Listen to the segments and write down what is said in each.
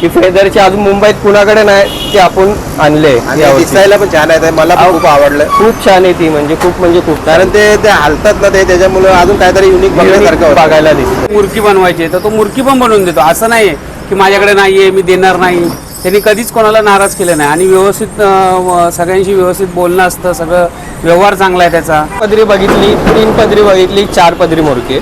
ही फेदरची अजून मुंबईत कुणाकडे नाही ती आपण आणले आणि. दिसायला पण छान आहे मला पण. खूप आवडलं. खूप छान आहे ती म्हणजे खूप म्हणजे खूप कारण ते ते हालतात ना ते त्याच्यामुळे अजून काहीतरी युनिक बघण्यासारखं. बघायला दिसत. मूर्ती बनवायची तर तो मूर्ती पण बनवून देतो. असं नाही की माझ्याकडे नाही आहे मी देणार नाही. त्यांनी कधीच कोणाला नाराज केलं नाही. आणि व्यवस्थित सगळ्यांशी व्यवस्थित बोलणं असतं सगळं व्यवहार चांगला आहे त्याचा. पदरी बघितली तीन पदरी बघितली चार पदरी मोरके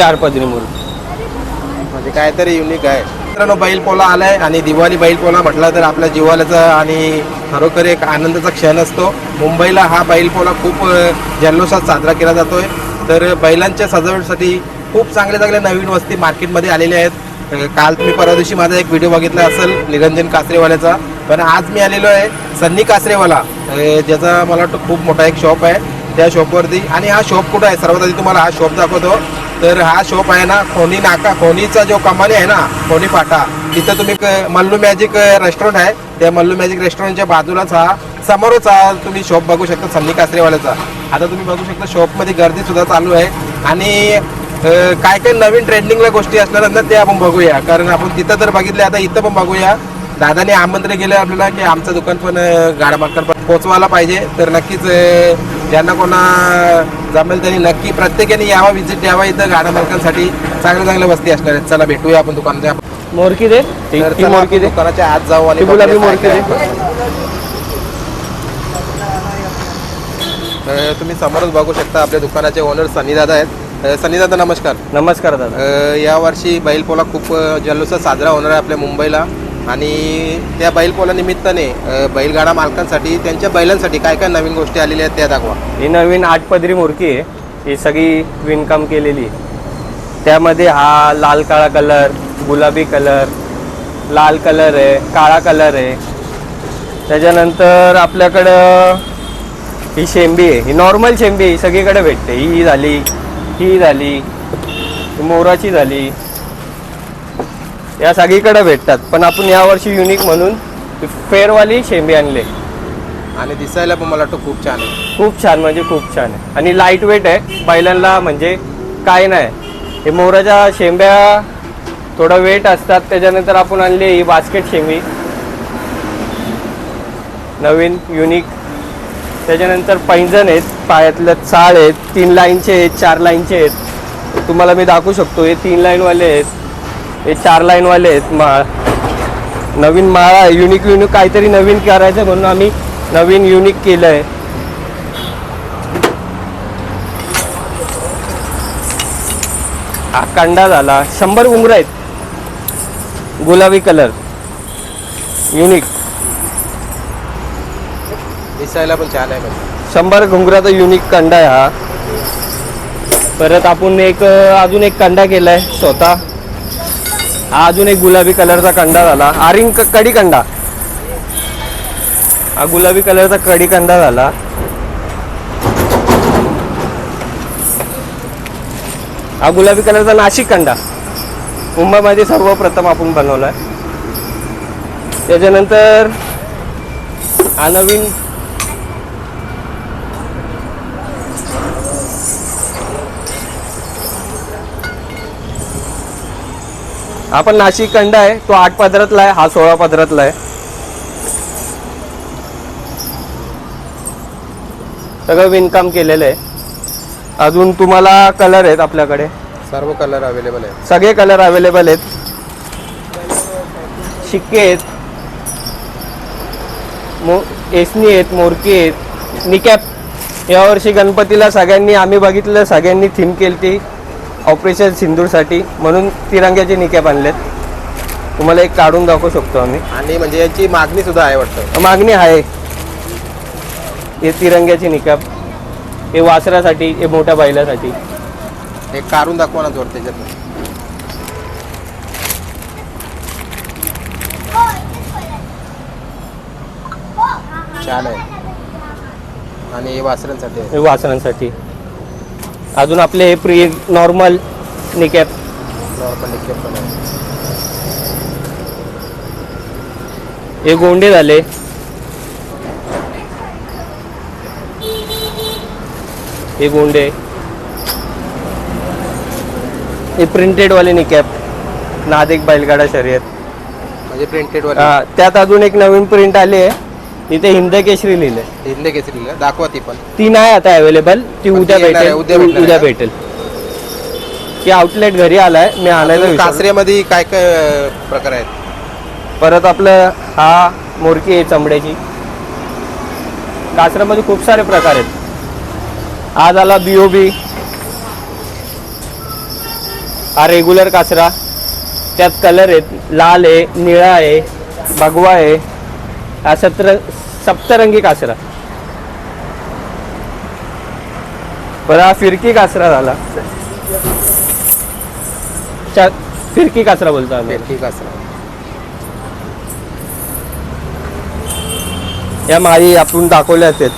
चार पदरी मोरके म्हणजे काहीतरी युनिक आहे. मित्रांनो बैल पोला आलाय आणि दिवाळी बैल पोला म्हटलं तर आपल्या जिवाल्याचा आणि खरोखर एक आनंदाचा क्षण असतो. मुंबईला हा बैल पोला खूप अ, जल्लोषात साजरा केला जातोय. तर बैलांच्या सजावटीसाठी खूप चांगले चांगले नवीन वस्ती मार्केटमध्ये आलेल्या आहेत. अ, काल तुम्ही परवा दिवशी माझा एक व्हिडिओ बघितला असेल निरंजन कासरेवाल्याचा. पण आज मी आलेलो आहे सन्नी कासरेवाला अ, ज्याचा मला वाटतं खूप मोठा एक शॉप आहे. त्या शॉपवरती आणि हा शॉप कुठं आहे? सर्वात आधी तुम्हाला हा शॉप दाखवतो. तर हा शॉप आहे ना खोनी नाका खोनीचा जो कमानी आहे ना खोनी फाटा तिथं तुम्ही क- मल्लू मॅजिक रेस्टॉरंट आहे. त्या मल्लू मॅजिक रेस्टॉरंटच्या बाजूलाच हा समोरच हा तुम्ही शॉप बघू शकता सन्नी कासरेवाल्याचा. आता तुम्ही बघू शकता शॉपमध्ये गर्दी सुद्धा चालू आहे. आणि काय काय नवीन ट्रेंडिंगला गोष्टी असणार ना ते आपण बघूया. कारण आपण तिथं तर बघितले आता इथं पण बघूया. दादाने आमंत्रण केलं आपल्याला की आमचं दुकान पण गाडा पोचवायला पाहिजे. तर नक्कीच ज्यांना कोणा जमेल त्यांनी नक्की प्रत्येकाने यावा विजिट द्यावा. इथं गाडा मालकांसाठी चांगल्या चांगल्या वस्ती असणार आहेत. चला भेटूया आपण दुकानाच्या मोरकी दे. मोरकी दे. दुकानाच्या आत जाऊ आणि गुलाबी मोरकी दे. तुम्ही समोरच बघू शकता आपल्या दुकानाचे ओनर सनी दादा आहेत. अ, सनी दादा नमस्कार. नमस्कार दादा. यावर्षी बैलपोला खूप अ, जल्लोषात साजरा होणार आहे आपल्या मुंबईला. आणि त्या बैलपोला निमित्ताने बैलगाडा मालकांसाठी त्यांच्या बैलांसाठी काय काय नवीन गोष्टी आलेल्या आहेत त्या दाखवा. ही नवीन आठ पदरी आहे. ही सगळी विणकाम केलेली आहे. त्यामध्ये हा लाल काळा कलर गुलाबी कलर लाल कलर आहे काळा कलर आहे. त्याच्यानंतर आपल्याकडं ही शेंबी आहे. ही नॉर्मल शेंबी ही सगळीकडे भेटते. ही झाली ही झाली मोराची झाली. या सगळीकडे भेटतात. पण आपण यावर्षी युनिक म्हणून फेअरवाली शेंबी आणली. आणि दिसायला पण मला वाटतं खूप छान आहे. खूप छान म्हणजे खूप छान आहे. आणि लाइट वेट आहे. बैलांना म्हणजे काय नाही. हे मोराच्या शेंब्या थोडा वेट असतात. त्याच्यानंतर आपण आणली ही बास्केट शेंबी. नवीन युनिक त्याच्यानंतर पैंजण आहेत. पायातलं चाळ आहेत. तीन लाईनचे आहेत चार लाईनचे आहेत. तुम्हाला मी दाखवू शकतो हे तीन लाईनवाले आहेत. हे चार लाईनवाले आहेत. माळ नवीन माळा युनिक युनिक काहीतरी नवीन करायचं म्हणून आम्ही नवीन युनिक केलं आहे हा कंडा झाला. शंभर उंगर आहेत. गुलाबी कलर युनिक दिसायला पण छान आहे. शंभर घुंगराचा युनिक कंडा आहे हा. परत आपण एक अजून एक कंडा केलाय. स्वतः. हा अजून एक गुलाबी कलरचा कंडा झाला. आरिंग कडी कंदा हा गुलाबी कलरचा कडी कंडा झाला. हा गुलाबी कलरचा नाशिक कंडा. मुंबईमध्ये सर्वप्रथम आपण बनवलाय. त्याच्यानंतर हा नवीन हा पण नाशिक कंड आहे तो आठ पदरातला आहे हा सोळा पदरातला आहे. सगळं विणकाम केलेलं आहे. अजून तुम्हाला कलर आहेत आपल्याकडे. सर्व कलर अवेलेबल आहे सगळे कलर अवेलेबल आहेत. शिक्के आहेत. मो एसनी आहेत मोरकी आहेत. निकॅप यावर्षी गणपतीला सगळ्यांनी आम्ही बघितलं सगळ्यांनी थीम केली ती ऑपरेशन सिंदूरसाठी म्हणून तिरंग्याचे निकॅप आणलेत. तुम्हाला एक काढून दाखवू शकतो आम्ही. आणि म्हणजे याची मागणी सुद्धा आहे वाटतं. मागणी आहे. हे तिरंग्याचे निकाप हे वासरासाठी हे मोठ्या बैलासाठी एक काढून दाखवा ना जोर त्याच्यात. छान आहे. आणि हे वासरांसाठी आहे. हे वासरांसाठी. अजून आपले हे प्री नॉर्मल निकॅप नॉर्मल निकेप पण आहे. हे गोंडे झाले. हे गोंडे. हे प्रिंटेड वाले निकॅप नादेक बैलगाडा शर्यत. म्हणजे प्रिंटेड वाले. हा, त्यात अजून एक नवीन प्रिंट आली आहे. इथे हिंद केसरी लिहिलंय. हिंदे केसरीला दाखवा ती पण. ती नाही आता अवेलेबल ती पण उद्या भेटेल उद्या भेटणार उद्या आहे. भेटेल. ती आउटलेट घरी आलाय मी आणायला विसरलो. कासऱ्यामध्ये काय काय अं, प्रकार आहेत? परत आपलं हा मोरकी आहे चमड्याची. कासऱ्यामध्ये खूप सारे प्रकार आहेत. आज आला बी हा रेग्युलर कासरा. त्यात कलर आहेत. लाल आहे निळा आहे भगवा आहे. हा सत्र सप्तरंगी कासरा. परत हा फिरकी कासरा झाला. चा- फिरकी कासरा बोलतो आम्ही. कासरा. या माळी आपण दाखवल्या आहेत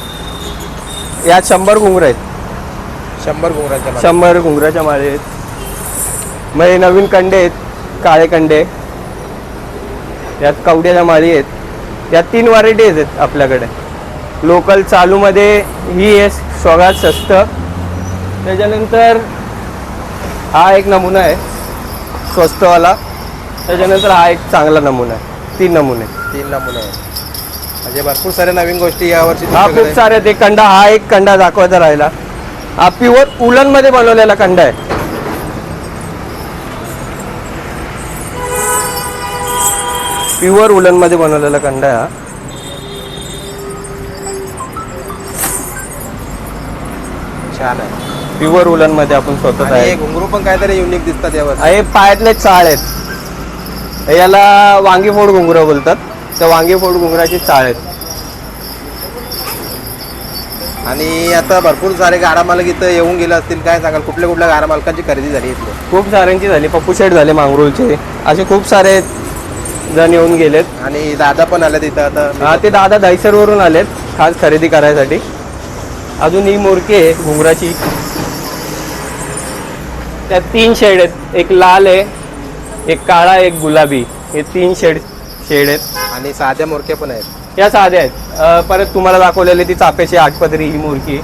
यात शंभर घुंगर आहेत. शंभर घुंगरांच्या मागे. शंभर घुंगराच्या माळे आहेत. मग हे नवीन कंडे आहेत काळे कंडे. यात कवड्याच्या माळी आहेत. यात तीन व्हरायटीज आहेत आपल्याकडे. लोकल चालूमध्ये ही आहे सगळ्यात स्वस्त. त्याच्यानंतर हा एक नमुना आहे स्वस्तवाला. त्याच्यानंतर हा एक चांगला नमुना आहे. तीन नमुने. तीन नमुने आहेत. म्हणजे भरपूर साऱ्या नवीन गोष्टी यावर्षी हा खूप सारे ते कंडा हा एक कंडा दाखवायचा राहिला. हा प्युअर उलनमध्ये बनवलेला कंडा आहे. प्युअर उलनमध्ये बनवलेला कंडा हा. छान आहे. प्युअर उलनमध्ये आपण स्वतः आणि हे आहे घुंगरू पण काहीतरी युनिक दिसतात यावर. हे पायातले चाळ आहेत. याला वांगी फोड घुंगरं बोलतात. त्या वांगी फोड घुंगराची चाळ आहेत. आणि आता भरपूर सारे गाडा मालक इथं येऊन गेले असतील. काय सांगाल? कुठल्या कुठल्या गाडा मालकांची खरेदी झाली इथली खूप साऱ्यांची झाली. पप्पू शेठ झाले मांगरूळचे असे खूप सारे जण येऊन गेलेत. आणि दादा पण आले तिथं आता. हा ते दादा दहिसरवरून आलेत खास खरेदी करायसाठी. अजून ही मोरकी आहे घुंगराची. त्यात तीन शेड आहेत. एक लाल आहे एक काळा एक गुलाबी. हे तीन शेड शेड आहेत. आणि साध्या मोरक्या पण आहेत. या साध्या आहेत. अं, परत तुम्हाला दाखवलेली ती चापेची आठपदरी ही मोरकी.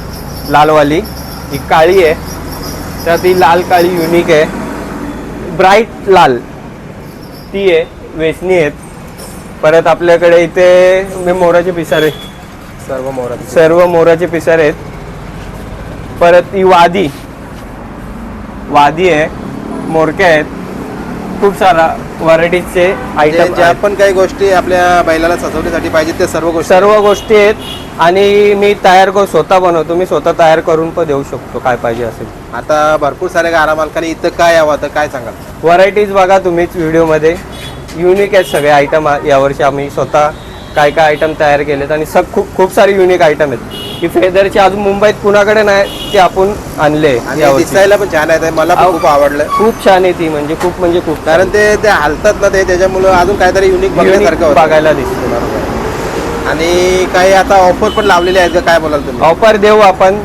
लालवाली. ही काळी आहे. त्यात ही लाल काळी युनिक आहे. ब्राईट लाल. ती आहे. वेचणी आहेत. परत आपल्याकडे इथे मी मोराचे पिसारे. सर्व मोरात सर्व मोराचे पिसारे आहेत. परत ही वादी. वादी आहे. मोरक्या आहेत. खूप सारा व्हरायटीजचे आयटम ज्या पण काही गोष्टी आपल्या बैलाला सजवण्यासाठी पाहिजे ते सर्व गोष्टी. सर्व गोष्टी आहेत. आणि मी तयार करून स्वतः बनवतो. मी स्वतः तयार करून पण देऊ शकतो. काय पाहिजे असेल. आता भरपूर साऱ्या गाडा मालकांनी इथं काय यावं तर काय सांगाल? व्हरायटीज बघा तुम्हीच व्हिडिओमध्ये युनिक आहेत सगळे आयटम यावर्षी आम्ही स्वतः काय काय आयटम तयार केलेत आणि सग खूप खूप सारे युनिक आयटम आहेत. ही फेदरची अजून मुंबईत कुणाकडे नाही ते आपण आणले आणि यावर्षी. दिसायला पण छान आहे मला पण. खूप आवडलं. खूप छान आहे ती म्हणजे खूप म्हणजे खूप कारण ते ते हालतात ना ते त्याच्यामुळं अजून काहीतरी युनिक बघण्यासारखं होतं. बघायला दिसते आणि काही आता ऑफर पण लावलेले आहेत का? काय बोलाल तुम्ही? ऑफर देऊ आपण.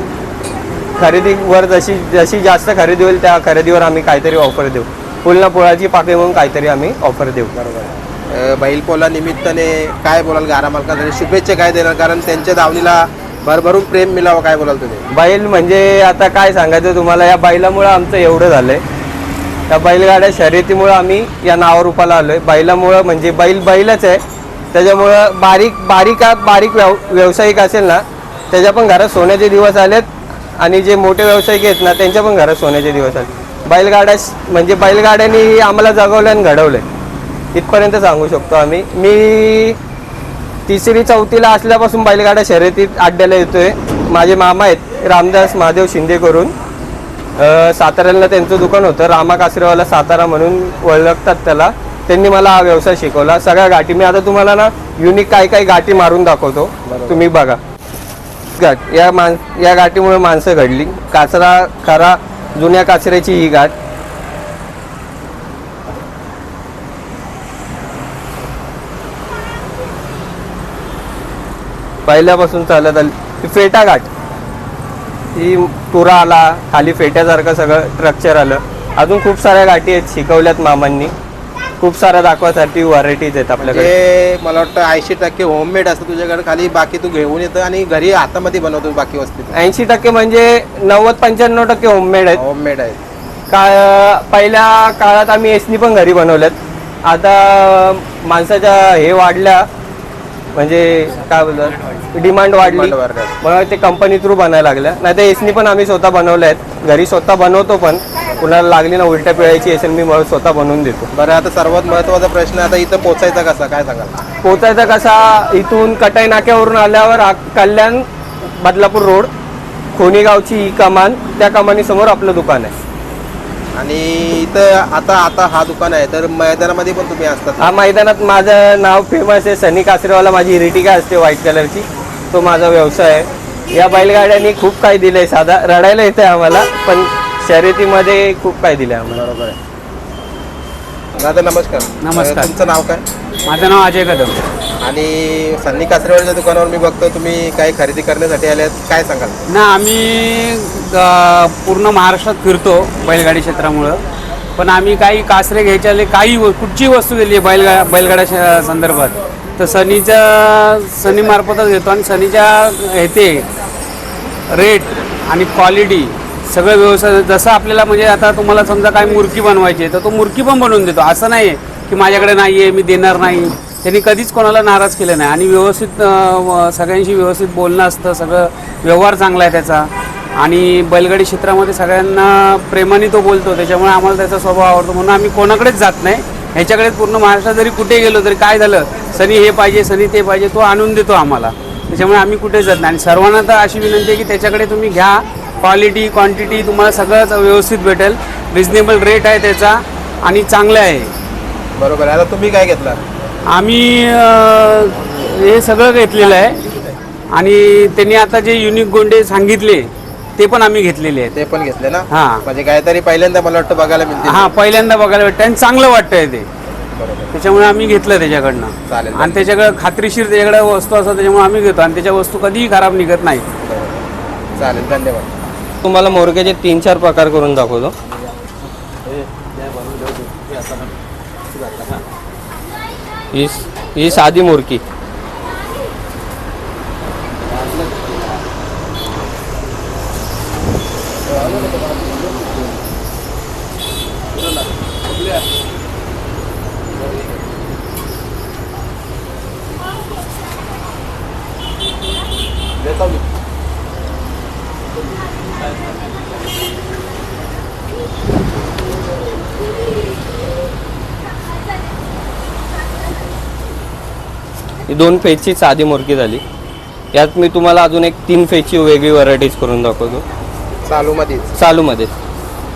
खरेदीवर जशी जशी जास्त खरेदी होईल त्या खरेदीवर आम्ही काहीतरी ऑफर देऊ. फुलना पोळाची पाकळी म्हणून काहीतरी आम्ही ऑफर देऊ. अं, बैलपोला निमित्ताने काय बोलाल गाडा मालकांसाठी शुभेच्छा काय देणार? कारण त्यांच्या दावणीला भरभरून प्रेम मिळावं काय बोलाल तुम्ही? बैल म्हणजे आता काय सांगायचं तुम्हाला या बैलामुळं आमचं एवढं झालंय. त्या बैलगाड्या शर्यतीमुळं आम्ही या नावारूपाला आलोय. बैलामुळं म्हणजे बैल बैलच आहे. त्याच्यामुळं बारीक बारीक बारीक व्यव व्यावसायिक असेल ना त्याच्या पण घरात सोन्याचे दिवस आलेत. आणि जे मोठे व्यावसायिक आहेत ना त्यांच्या पण घरात सोन्याचे दिवस आले बैलगाड्या म्हणजे बैलगाड्यांनी आम्हाला जगवलं आणि घडवलंय. इथपर्यंत सांगू शकतो आम्ही. मी तिसरी चौथीला असल्यापासून बैलगाड्या शर्यतीत अड्ड्याला येतोय. माझे मामा आहेत रामदास महादेव शिंदे करून. साताऱ्याला त्यांचं दुकान होतं रामा कासरेवाला सातारा म्हणून ओळखतात त्याला. त्यांनी मला हा व्यवसाय शिकवला. सगळ्या गाठी मी आता तुम्हाला ना युनिक काय काय गाठी मारून दाखवतो. तुम्ही बघा. गाठ या मान या गाठीमुळे माणसं घडली. काचरा खरा जुन्या काचऱ्याची ही गाठ. पहिल्यापासून चालत आली. फेटा घाट ही तुरा आला खाली फेट्यासारखं सगळं स्ट्रक्चर आलं. अजून खूप साऱ्या गाठी आहेत शिकवल्यात मामांनी. खूप साऱ्या दाखवासाठी व्हरायटीज आहेत आपल्याकडे. म्हणजे मला वाटतं ऐंशी टक्के होममेड असतं तुझ्याकडे खाली बाकी तू घेऊन येतं आणि घरी हातामध्ये बनवतो बाकी वस्तू ऐंशी टक्के म्हणजे नव्वद पंच्याण्णव टक्के होममेड आहेत. होममेड आहे का पहिल्या काळात आम्ही एसनी पण घरी बनवल्यात आता माणसाच्या हे वाढल्या म्हणजे काय बोलतात? डिमांड वाढली. Demand वाढल्या. मग ते कंपनी थ्रू बनायला लागल्या. नाही तर एसनी पण आम्ही स्वतः बनवल्या आहेत घरी स्वतः बनवतो पण. कुणाला लागली ना उलट्या पिळायची एस मी स्वतः बनवून देतो. बरं आता सर्वात महत्त्वाचा प्रश्न आता इथं पोचायचा कसा? काय सांगाल? पोचायचा कसा इथून कटाई नाक्यावरून आल्यावर आ- कल्याण बदलापूर रोड खोनीगावची ही कमान त्या कमानीसमोर आपलं दुकान आहे. आणि इथं आता आता हा दुकान आहे तर मैदानामध्ये पण तुम्ही असतात. हा मैदानात माझं नाव फेमस आहे सनी कासरेवाला माझी इरिटिका असते व्हाईट कलरची तो माझा व्यवसाय आहे. या बैलगाड्यांनी खूप काही दिलंय साधा रडायला येते आम्हाला पण शर्यतीमध्ये खूप काही दिलंय आम्हाला. बरोबर आहे. दादा नमस्कार. नमस्कार. अं, तुमचं नाव काय? माझं नाव अजय कदम. आणि सन्नी कासरेवाडीच्या दुकानावर मी बघतो तुम्ही काही खरेदी करण्यासाठी आले आहेत काय सांगाल? ना आम्ही अ, पूर्ण महाराष्ट्रात फिरतो बैलगाडी क्षेत्रामुळं. पण आम्ही काही कासरे घ्यायच्याले काही व- कुठची वस्तू गेली आहे बैलगा बैलगाड्या श- संदर्भात? तर सनीच्या सनीमार्फतच घेतो आणि सनीच्या येते रेट आणि क्वालिटी सगळं व्यवसाय जसं आपल्याला म्हणजे आता तुम्हाला समजा काय मुर्की बनवायची आहे तर तो मुर्की पण बनवून देतो. असं नाही आहे की माझ्याकडे नाही आहे मी देणार नाही. त्यांनी कधीच कोणाला नाराज केलं नाही. आणि व्यवस्थित सगळ्यांशी व्यवस्थित बोलणं असतं सगळं व्यवहार चांगला आहे त्याचा. आणि बैलगाडी क्षेत्रामध्ये सगळ्यांना प्रेमाने तो बोलतो त्याच्यामुळे आम्हाला त्याचा स्वभाव आवडतो. म्हणून आम्ही कोणाकडेच जात नाही. ह्याच्याकडे पूर्ण महाराष्ट्रात जरी कुठे गेलो तरी काय झालं सनी हे पाहिजे सनी ते पाहिजे तो आणून देतो आम्हाला. त्याच्यामुळे आम्ही कुठे जात नाही. आणि सर्वांना तर अशी विनंती आहे की त्याच्याकडे तुम्ही घ्या. क्वालिटी क्वांटिटी तुम्हाला सगळंच व्यवस्थित भेटेल. रिजनेबल रेट आहे त्याचा आणि चांगलं आहे. बरोबर आहे. आता तुम्ही काय घेतला आम्ही अं, हे सगळं घेतलेलं आहे. आणि त्यांनी आता जे युनिक गोंडे सांगितले ते पण आम्ही घेतलेले आहेत. ते पण घेतले ना? हा. म्हणजे काहीतरी पहिल्यांदा मला वाटतं बघायला मिळते हां पहिल्यांदा बघायला भेटतं आणि चांगलं वाटतंय ते. बरोबर. त्याच्यामुळे आम्ही घेतलं त्याच्याकडनं. चालेल. आणि त्याच्याकडे खात्रीशीर त्याच्याकडे वस्तू असतात त्याच्यामुळे आम्ही घेतो. आणि त्याच्या वस्तू कधीही खराब निघत नाही. चालेल धन्यवाद. तुम्हाला मोरग्याचे तीन चार प्रकार करून दाखवतो. ही ही साधी मोरकी. ही दोन फेजची साधी मोरकी झाली. यात मी तुम्हाला अजून एक तीन फेजची वेगळी व्हरायटीज करून दाखवतो. चालू मध्येच चालूमध्ये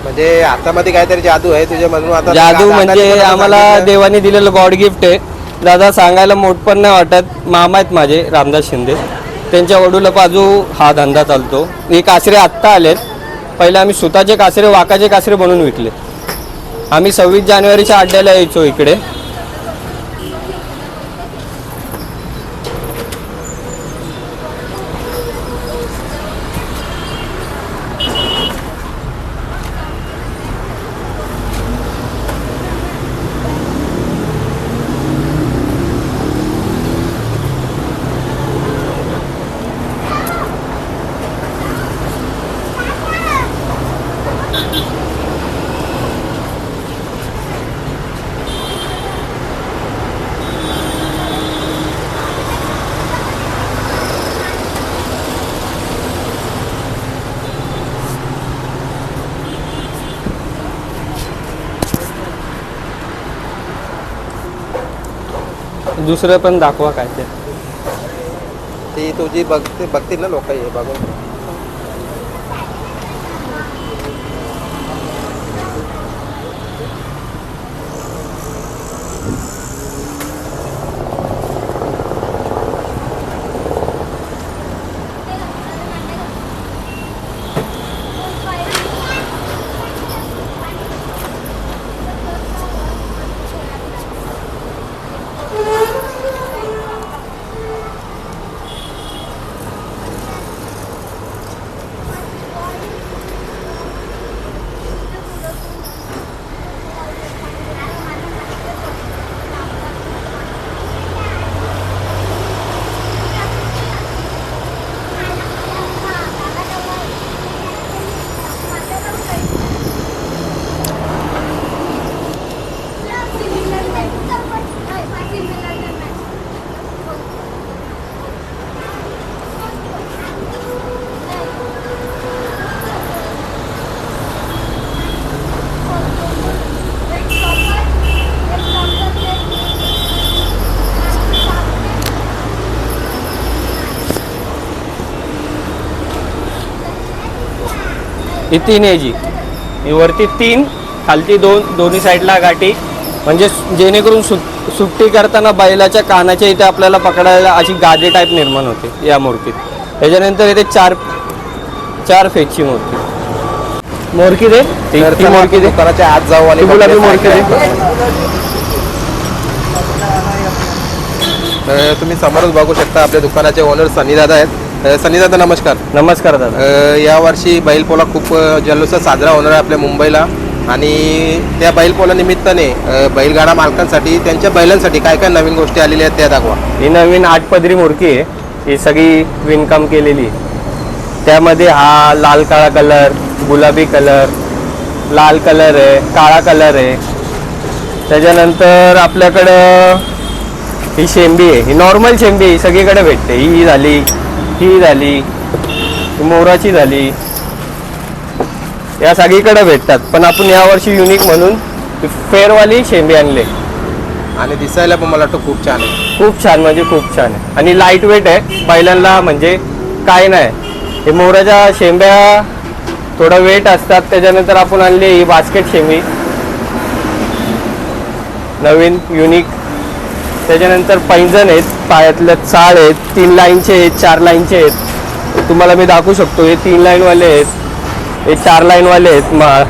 म्हणजे हातामध्ये काहीतरी जादू आहे तुझ्या म्हणून आता जादू म्हणजे आम्हाला. देवाने दिलेलं गॉड गिफ्ट आहे. दादा सांगायला मोठ पण नाही वाटत. मामा आहेत माझे रामदास शिंदे. त्यांच्या वडूला बाजू हा धंदा चालतो. हे कासरे आत्ता आलेत. पहिले आम्ही सुताचे कासरे वाकाचे कासरे बनवून विकले. आम्ही सव्वीस जानेवारीच्या अड्ड्याला यायचो इकडे. दुसरं पण दाखवा काय ते. ती तुझी बघते बघतील ना लोक हे बघून. ही तीन याची ही वरती तीन खालती दोन दोन्ही साईडला गाठी. म्हणजे जेणेकरून सुट सुट्टी करताना बैलाच्या कानाच्या इथे आपल्याला पकडायला अशी गादी टाईप निर्माण होते या मूर्तीत. त्याच्यानंतर इथे चार चार फेजची मूर्ती. मोरकी दे. ती- मोरकी दे. दुकानाच्या आत जाऊ आणि ती गुलाबी मोरकी दे. तुम्ही समोरच बघू शकता आपल्या दुकानाचे ओनर सनी दादा आहेत. सनी दादा नमस्कार. नमस्कार दादा. अ, यावर्षी बैलपोला खूप जल्लोषात साजरा होणार आहे आपल्या मुंबईला. आणि त्या बैलपोला निमित्ताने बैलगाडा मालकांसाठी त्यांच्या बैलांसाठी काय काय नवीन गोष्टी आलेल्या आहेत त्या दाखवा. ही नवीन आठपदरी मूर्ती आहे. ही सगळी विणकाम केलेली. आहे. त्यामध्ये हा लाल काळा कलर गुलाबी कलर लाल कलर आहे काळा कलर आहे. त्याच्यानंतर आपल्याकडं ही शेंबी आहे. ही नॉर्मल शेंबी ही सगळीकडे भेटते. ही झाली ही झाली मोराची झाली या सगळीकडे भेटतात. पण आपण यावर्षी युनिक म्हणून फेअरवाली शेंबी आणली. आणि दिसायला पण मला वाटतं खूप छान आहे. खूप छान म्हणजे खूप छान आहे. आणि लाइट वेट आहे. बैलांना म्हणजे काय नाही. हे मोराच्या शेंब्या थोडा वेट असतात. त्याच्यानंतर आपण आणली ही बास्केट शेंबी. नवीन युनिक त्याच्यानंतर पैंजण आहेत पायातल्या चाळ आहेत तीन लाईनचे आहेत चार लाईनचे आहेत. तुम्हाला मी दाखवू शकतो हे तीन लाईनवाले आहेत हे चार लाईनवाले आहेत. माळ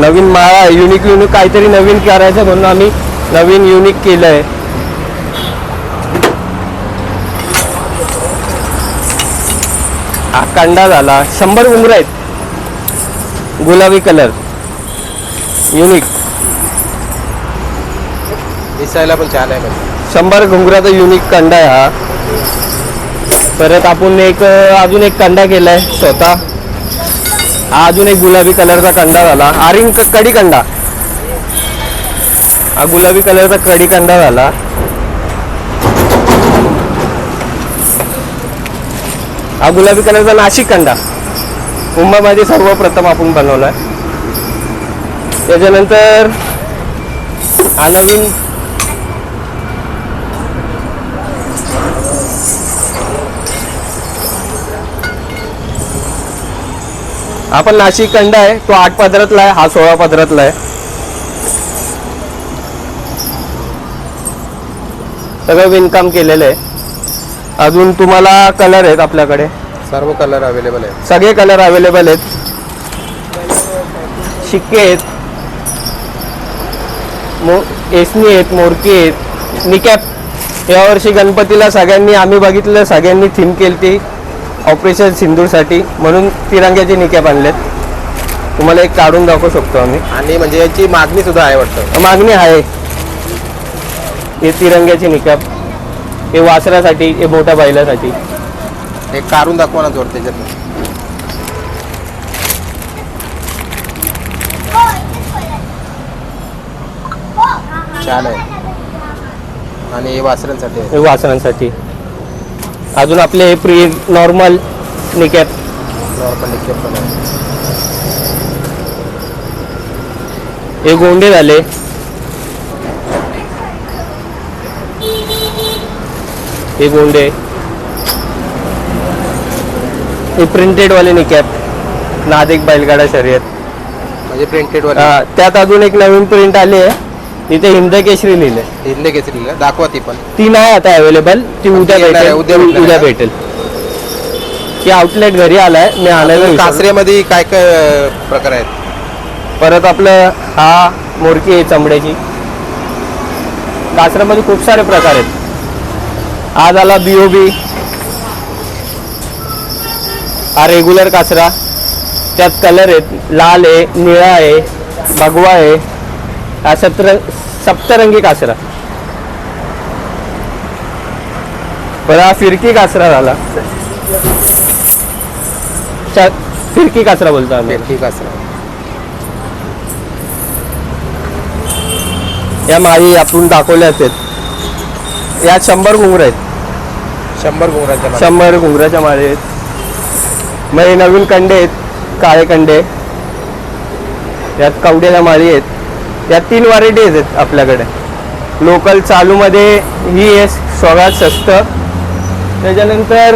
नवीन माळा युनिक युनिक काहीतरी नवीन करायचं म्हणून आम्ही नवीन युनिक केलं आहे कांडा झाला. शंभर उमरं आहेत. गुलाबी कलर युनिक दिसायला पण छान आहे म्हणजे शंभर घुंगराचा युनिक कंडा आहे हा. परत आपण एक अं, अजून एक कंडा केलाय स्वतः हा अजून एक गुलाबी कलरचा कंडा झाला. आरिंग कडी कंडा. हा गुलाबी कलरचा कडी कंडा झाला. हा गुलाबी कलरचा नाशिक कंडा. मुंबईमध्ये सर्वप्रथम आपण बनवलाय. त्याच्यानंतर हा नवीन आपण नाशिक कंड आहे तो आठ पदरातला आहे हा सोळा पदरातला आहे. सगळं विणकाम केलेलं आहे. अजून तुम्हाला कलर आहेत आपल्याकडे. सर्व कलर अवेलेबल आहेत. सगळे कलर अवेलेबल आहेत. शिक्के आहेत. मो एसनी आहेत मोरकी आहेत. निकॅप. यावर्षी गणपतीला सगळ्यांनी आम्ही बघितलं सगळ्यांनी थीम केली ती ऑपरेशन सिंदूरसाठी म्हणून तिरंग्याचे निकॅप आणलेत तुम्हाला एक काढून दाखवू शकतो आम्ही. आणि म्हणजे याची मागणी सुद्धा आहे वाटतं? मागणी आहे. हे तिरंग्याचे निकॅप हे वासरासाठी हे मोठ्या बैलासाठी हे काढून दाखवा ना जोड त्याच्यात. छान आहे. आणि हे वासरांसाठी हे वासरांसाठी. अजून आपले हे प्री नॉर्मल निकॅप नॉर्मल निकेप पण हे गोंडे झाले. हे गोंडे. हे प्रिंटेड वाले निकॅप नादेक बैलगाडा शर्यत. म्हणजे प्रिंटेड वाले. त्यात अजून एक नवीन प्रिंट आली आहे. तिथे हिंद केसरी लिहिले हिंदे केसरी दाखवा ती पण. ती नाही आता अवेलेबल ती उद्या येणार आहे, भेटेल. उद्या भेटणार उद्या आहे. भेटेल. ती आउटलेट घरी आलाय. मी आणायला विसरलो. कासऱ्यामध्ये काय काय अं, प्रकार आहेत? परत आपलं हा मोरकी आहे चमड्याची. कासऱ्यामध्ये खूप सारे प्रकार आहेत. आज आला बी हा रेग्युलर कासरा. त्यात कलर आहेत. लाल आहे निळा आहे भगवा आहे. हा सत्र सप्तरंगी कासरा परत हा फिरकी कासरा झाला चा- फिरकी कासरा बोलतो आम्ही ठीक कासरा या माळी आपण दाखवल्या आहेत यात शंभर घुंगर आहेत शंभर घुंगराच्या मागे. शंभर घुंगराच्या माळे आहेत मग हे नवीन कंडे आहेत काळे कंडे यात कवड्याच्या माळी आहेत यात तीन व्हरायटीज आहेत आपल्याकडे. लोकल चालूमध्ये ही आहे सगळ्यात स्वस्त त्याच्यानंतर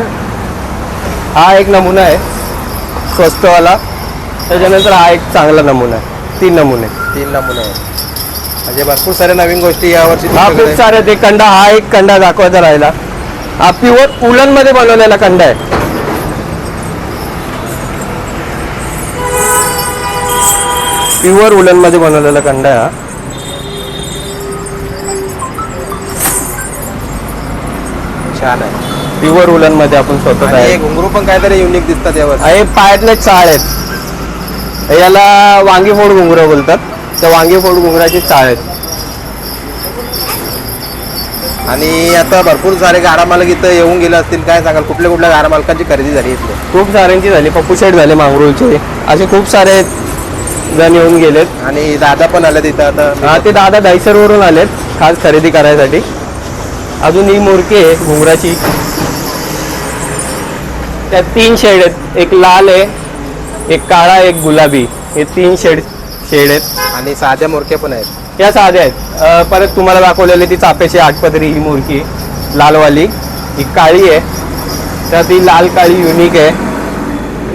हा एक नमुना आहे स्वस्तवाला. त्याच्यानंतर हा एक चांगला नमुना आहे. तीन नमुने. तीन नमुने आहेत. म्हणजे भरपूर साऱ्या नवीन गोष्टी यावर्षी हा खूप सारे ते कंडा हा एक कंडा दाखवायचा राहिला. हा प्युअर उलनमध्ये बनवलेला कंडा आहे. प्युअर उलनमध्ये बनवलेला कंडा. आहे हा छान आहे. प्युअर उलनमध्ये आपण स्वतः आणि हे घुंगरू पण काहीतरी युनिक दिसतात यावर. हे पायातले चाळ आहेत. याला वांगी फोड घुंगरं बोलतात. त्या वांगी फोड घुंगराची चाळ आहेत. आणि आता भरपूर सारे गाडा मालक इथं येऊन गेले असतील. काय सांगाल? कुठल्या कुठल्या गाडा मालकांची खरेदी झाली इथले खूप साऱ्यांची झाली. पप्पू शेठ झाले मांगरूळचे. असे खूप सारे जण येऊन गेलेत. आणि दादा पण आले तिथं आता. हा ते दादा दायसरवरून आलेत खास खरेदी करायसाठी. अजून ही मोरकी आहे घुंगराची. त्यात तीन शेड आहेत. एक लाल आहे एक काळा एक गुलाबी. हे तीन शेड शेड आहेत. आणि साध्या मोरक्या पण आहेत. या साध्या आहेत. अं, परत तुम्हाला दाखवलेली ती चापेची आठपदरी ही मोरकी लालवाली. ही काळी आहे. त्यात ही लाल काळी युनिक आहे.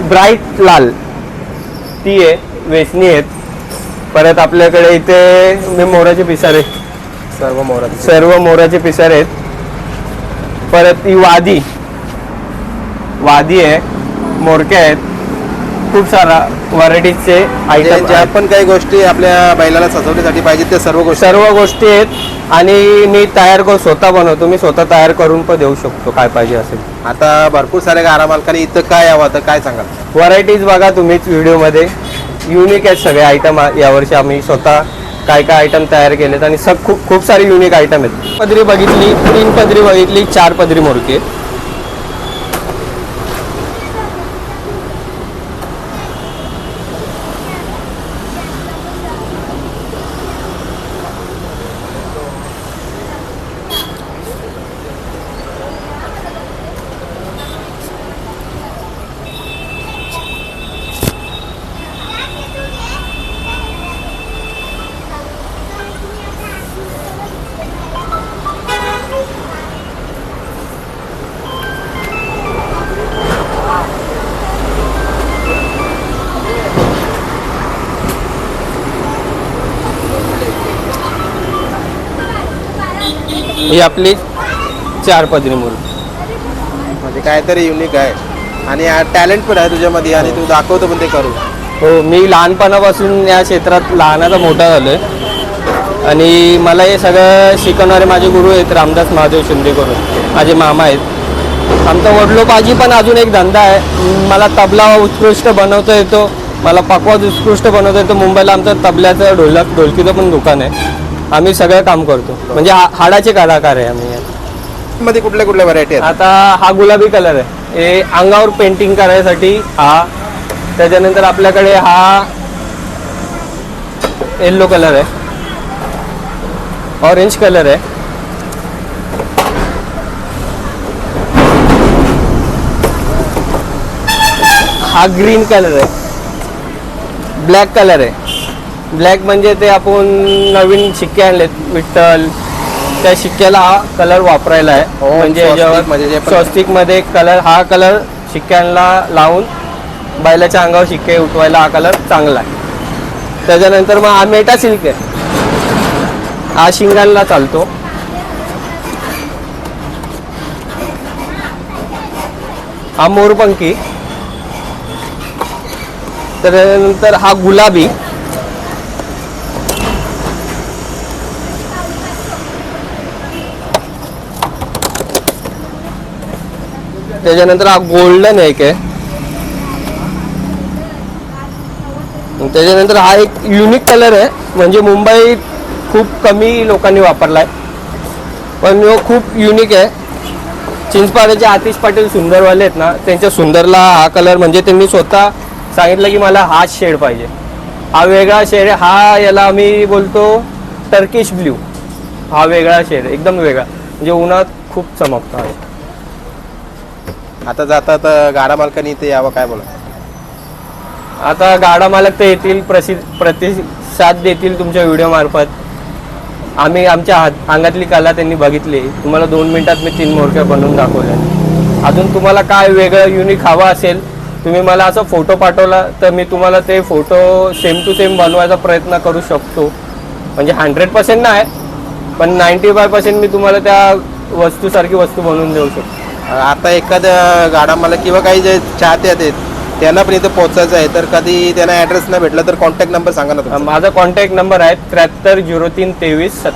ब्राईट लाल. ती आहे. वेचणी आहेत. परत आपल्याकडे इथे मी मोराचे पिसारे. सर्व मोरात सर्व मोराचे पिसारे आहेत. परत ही वादी. वादी आहे. मोरक्या आहेत. खूप सारा व्हरायटीजचे म्हणजे आयटम ज्या पण काही गोष्टी आपल्या बैलाला सजवण्यासाठी पाहिजे त्या सर्व गोष्टी. सर्व गोष्टी आहेत. आणि मी तयार करून स्वतः बनवतो. मी स्वतः तयार करून पण देऊ शकतो. काय पाहिजे असेल. आता भरपूर साऱ्या गाडा मालकांनी इथं काय यावं तर काय सांगाल? व्हरायटीज बघा तुम्हीच व्हिडिओमध्ये युनिक आहेत सगळे आयटम यावर्षी आम्ही स्वतः काय काय आयटम तयार केलेत आणि सग खूप खूप सारे युनिक आयटम आहेत. पदरी बघितली तीन पदरी बघितली चार पदरी मोरकी आहेत. ही आपली चार पदरी मोरकी म्हणजे काहीतरी युनिक आहे. आणि टॅलेंट पण आहे तुझ्यामध्ये आणि तू दाखवतो पण ते करू हो मी लहानपणापासून या क्षेत्रात लहानाचा मोठा झालोय. आणि मला हे सगळं शिकवणारे माझे गुरु आहेत रामदास महादेव शिंदे करून. माझे मामा आहेत. आमचा वडलोपाजी पण अजून एक धंदा आहे. मला तबला उत्कृष्ट बनवता येतो. मला पकवाज उत्कृष्ट बनवता येतो. मुंबईला आमचं तबल्याचं ढोलक ढोलकीचं पण दुकान आहे. आम्ही सगळं काम करतो. म्हणजे हा- हाडाचे कलाकार आहे आम्ही. मध्ये कुठल्या कुठल्या व्हरायटी आहेत? आता हा गुलाबी कलर आहे. हे अंगावर पेंटिंग करायसाठी हा त्याच्यानंतर आपल्याकडे हा येल्लो कलर आहे. ऑरेंज कलर आहे. हा ग्रीन कलर आहे. ब्लॅक कलर आहे. ब्लॅक म्हणजे ते आपण नवीन शिक्के आणलेत विठ्ठल. त्या शिक्क्याला हा कलर वापरायला आहे. म्हणजे स्वस्तिकमध्ये कलर हा कलर शिक्क्यांना लावून बैलाच्या अंगावर शिक्के उठवायला हा कलर चांगला आहे. त्याच्यानंतर मग हा मेटा सिल्क. आहे हा शिंगांना चालतो. हा मोरपंखी. त्याच्यानंतर हा गुलाबी. त्याच्यानंतर हा गोल्डन एक आहे. त्याच्यानंतर हा एक युनिक कलर आहे. म्हणजे मुंबईत खूप कमी लोकांनी वापरलाय. पण तो खूप युनिक आहे. चिंचपाड्याचे आतिश पाटील सुंदरवाले आहेत ना त्यांच्या सुंदरला हा कलर म्हणजे त्यांनी स्वतः सांगितलं की मला हाच शेड पाहिजे. हा वेगळा शेड आहे. हा याला आम्ही बोलतो टर्किश ब्ल्यू हा वेगळा शेड आहे. एकदम वेगळा. म्हणजे उन्हात खूप चमकतो आहे आता जाता तर गाडा मालकाने इथे यावं काय बोला आता गाडा मालक तर येतील प्रसिद्ध प्रतिसाद देतील तुमच्या व्हिडिओ मार्फत. आम्ही आमच्या हात अंगातली कला त्यांनी बघितली. तुम्हाला दोन मिनिटात मी तीन मोरक्या बनवून दाखवल्या अजून तुम्हाला काय वेगळं युनिक हवं असेल तुम्ही मला असं फोटो पाठवला तर मी तुम्हाला ते फोटो सेम टू सेम बनवायचा प्रयत्न करू शकतो. म्हणजे हंड्रेड पर्सेंट नाही पण नाईंटी फाय पर्सेंट मी तुम्हाला त्या वस्तूसारखी वस्तू बनवून देऊ शकतो. आता एखाद्या गाडा मला किंवा काही जे चाहते आहेत त्यांना पण इथं पोहोचायचं आहे. तर कधी त्यांना ॲड्रेस नाही भेटला तर कॉन्टॅक्ट नंबर सांगा ना माझा कॉन्टॅक्ट नंबर आहे त्र्याहत्तर झिरो तीन तेवीस सत्या